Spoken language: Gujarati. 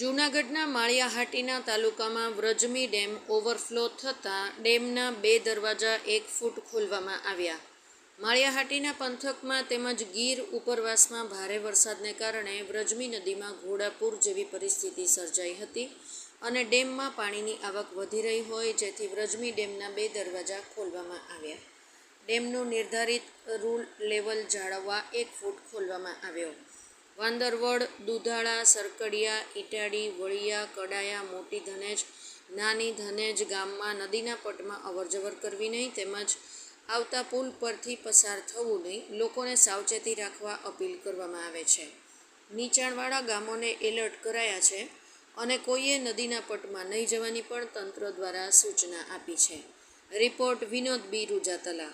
જૂનાગઢના માળિયાહાટીના તાલુકામાં વ્રજમી ડેમ ઓવરફ્લો થતાં ડેમના બે દરવાજા એક ફૂટ ખોલવામાં આવ્યા. માળિયાહાટીના પંથકમાં તેમજ ગીર ઉપરવાસમાં ભારે વરસાદને કારણે વ્રજમી નદીમાં ઘોડાપૂર જેવી પરિસ્થિતિ સર્જાઈ હતી અને ડેમમાં પાણીની આવક વધી રહી હોય જેથી વ્રજમી ડેમના બે દરવાજા ખોલવામાં આવ્યા. ડેમનું નિર્ધારિત રૂલ લેવલ જાળવવા એક ફૂટ ખોલવામાં આવ્યો. વાંદરવડ, દુધાળા, સરકડિયા, ઈટાડી, વળિયા, કડાયા, મોટી ધનેજ, નાની ધનેજ ગામમાં નદીના પટમાં અવરજવર કરવી નહીં તેમજ આવતા પુલ પરથી પસાર થવું નહીં, લોકોને સાવચેતી રાખવા અપીલ કરવામાં આવે છે. નીચાણવાળા ગામોને એલર્ટ કરાયા છે અને કોઈએ નદીના પટમાં નહીં જવાની પણ તંત્ર દ્વારા સૂચના આપી છે. Report Vinod B. રૂજાતલા.